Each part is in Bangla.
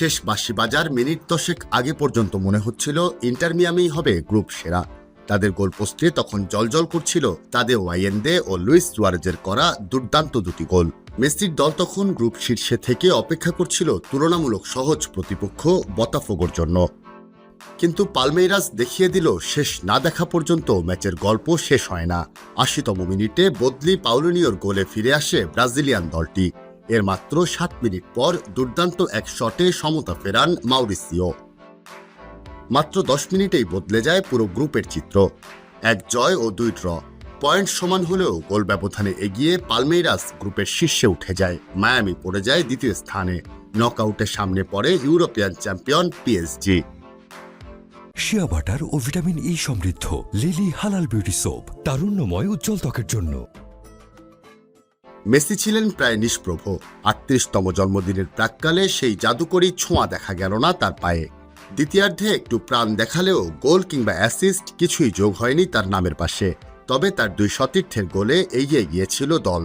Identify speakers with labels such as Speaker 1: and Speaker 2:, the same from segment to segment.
Speaker 1: শেষ বাসি বাজার মিনিট দশেক আগে পর্যন্ত মনে হচ্ছিল ইন্টার মিয়ামি হবে গ্রুপ সেরা। তাদের গোলপোস্টে তখন জলজল করছিল তাদের ওয়াইয়েন্দে ও লুইস জুয়ারেজের করা দুর্দান্ত দুটি গোল। মেসির দল তখন গ্রুপ শীর্ষে থেকে অপেক্ষা করছিল তুলনামূলক সহজ প্রতিপক্ষ বতাফোগোর জন্য। কিন্তু পালমেইরাস দেখিয়ে দিল, শেষ না দেখা পর্যন্ত ম্যাচের গল্প শেষ হয় না। আশিতম মিনিটে বদলি পাউলিনিওর গোলে ফিরে আসে ব্রাজিলিয়ান দলটি। এর মাত্র সাত মিনিট পর দুর্দান্ত এক শটে সমতা ফেরান মাউরিসিও। মাত্র দশ মিনিটেই বদলে যায় পুরো গ্রুপের চিত্র। এক জয় ও দুই ড্র। পয়েন্ট সমান হলেও গোল ব্যবধানে এগিয়ে পালমেইরাস গ্রুপের শীর্ষে উঠে যায়। মায়ামি পড়ে যায় দ্বিতীয় স্থানে। নকআউটের সামনে পড়ে European champion PSG.
Speaker 2: Shea butter ও ভিটামিন ই সমৃদ্ধ, লিলি হালাল বিউটি সোপ, তারুণ্যময় উজ্জ্বল ত্বকের জন্য।
Speaker 1: মেসি ছিলেন প্রায় নিষ্প্রভ। আটত্রিশতম জন্মদিনের প্রাককালে সেই জাদুকরী ছোঁয়া দেখা গেল না তার পায়ে। দ্বিতীয়ার্ধে একটু প্রাণ দেখালেও গোল কিংবা অ্যাসিস্ট কিছুই যোগ হয়নি তার নামের পাশে। তবে তার দুই সতীর্থের গোলে এগিয়ে গিয়েছিল দল।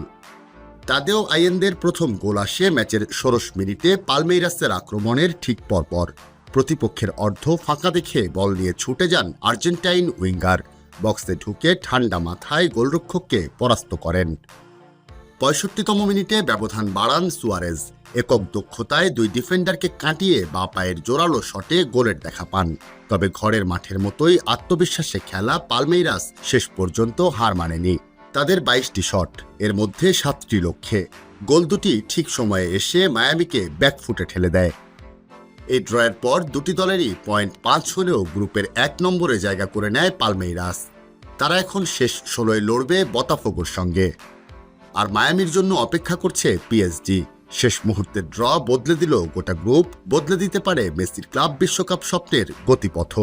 Speaker 1: তাদেও আইয়েনদের প্রথম গোল আসে ম্যাচের ষোড়শ মিনিটে পালমেইরাসের আক্রমণের ঠিক পরপর। প্রতিপক্ষের অর্ধ ফাঁকা দেখে বল নিয়ে ছুটে যান আর্জেন্টাইন উইঙ্গার। বক্সে ঢুকে ঠান্ডা মাথায় গোলরক্ষককে পরাস্ত করেন। পঁয়ষট্টিতম মিনিটে ব্যবধান বাড়ান সুয়ারেজ। একক দক্ষতায় দুই ডিফেন্ডারকে কাটিয়ে বা পায়ের জোরালো শটে গোলের দেখা পান। তবে ঘরের মাঠের মতোই আত্মবিশ্বাসে খেলা পালমেইরাস শেষ পর্যন্ত হার মানেনি। তাদের বাইশটি শট, এর মধ্যে সাতটি লক্ষ্যে। গোল দুটি ঠিক সময়ে এসে মায়ামিকে ব্যাকফুটে ঠেলে দেয়। এই ড্রয়ের পর দুটি দলেরই পয়েন্ট পাঁচ হলেও গ্রুপের এক নম্বরে জায়গা করে নেয় পালমেইরাস। তারা এখন শেষ ষোলোয় লড়বে বতাফোগোর সঙ্গে। আর মায়ামির জন্য অপেক্ষা করছে পিএসজি শেষ মুহূর্তে ড্র বদলে দিল গোটা গ্রুপ বদলে দিতে পারে মেসির ক্লাব বিশ্বকাপ স্বপ্নের গতিপথ